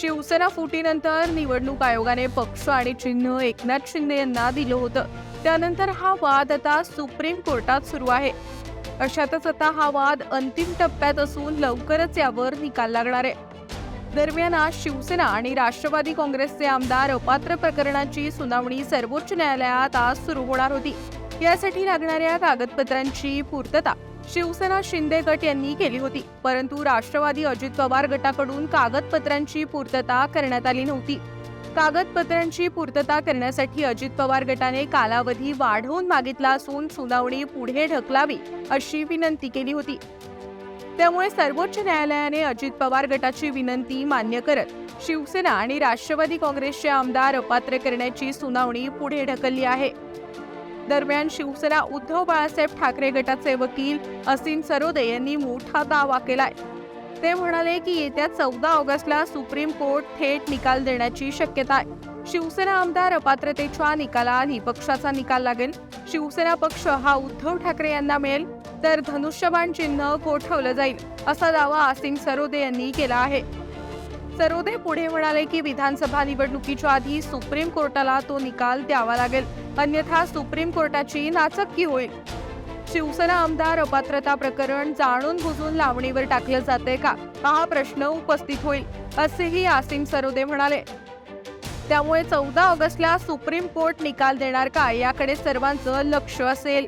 शिवसेना फुटीनंतर निवडणूक आयोगाने पक्ष आणि चिन्ह एकनाथ शिंदे यांना दिलं होतं. त्यानंतर हा वाद आता सुप्रीम कोर्टात सुरू आहे. अशातच आता हा वाद अंतिम टप्प्यात असून लवकरच यावर निकाल लागणार आहे. दरम्यान आज शिवसेना आणि राष्ट्रवादी काँग्रेसचे आमदार अपात्र प्रकरणाची सुनावणी सर्वोच्च न्यायालयात आज सुरू होणार होती. यासाठी लागणाऱ्या कागदपत्रांची पूर्तता शिवसेना शिंदे गट यांनी केली होती. परंतु राष्ट्रवादी अजित पवार गटाकडून कागदपत्रांची पूर्तता करण्यात आली नव्हती. कागदपत्रांची पूर्तता करण्यासाठी अजित पवार गटाने कालावधी वाढवून मागितला असून सुनावणी पुढे ढकलावी अशी विनंती केली होती. त्यामुळे सर्वोच्च न्यायालयाने अजित पवार गटाची विनंती मान्य करत शिवसेना आणि राष्ट्रवादी काँग्रेसचे आमदार अपात्र करण्याची सुनावणी पुढे ढकलली आहे. दरम्यान शिवसेना उद्धव बाळासाहेब ठाकरे गटाचे वकील असीम सरोदे यांनी मोठा दावा केलाय. ते म्हणाले की येत्या चौदा ऑगस्टला सुप्रीम कोर्ट थेट निकाल देण्याची शक्यता आहे. शिवसेना आमदार अपात्रतेच्या निकालाआधी पक्षाचा निकाल लागेल. शिवसेना पक्ष हा उद्धव ठाकरे यांना मिळेल तर धनुष्यबाण चिन्ह गोठवलं जाईल असा दावा आसिम सरोदे यांनी केला आहे. सरोदे पुढे म्हणाले की विधानसभा निवडणुकीच्या आधी सुप्रीम कोर्टाला तो निकाल द्यावा लागेल. अन्यथा सुप्रीम कोर्टाची नाचक्की होईल. शिवसेना आमदार अपात्रता प्रकरण जाणून बुजून लावणीवर टाकलं जाते का? हा प्रश्न उपस्थित होईल असेही आसिम सरोदे म्हणाले. त्यामुळे चौदा ऑगस्टला सुप्रीम कोर्ट निकाल देणार का? याकडे सर्वांचं लक्ष असेल.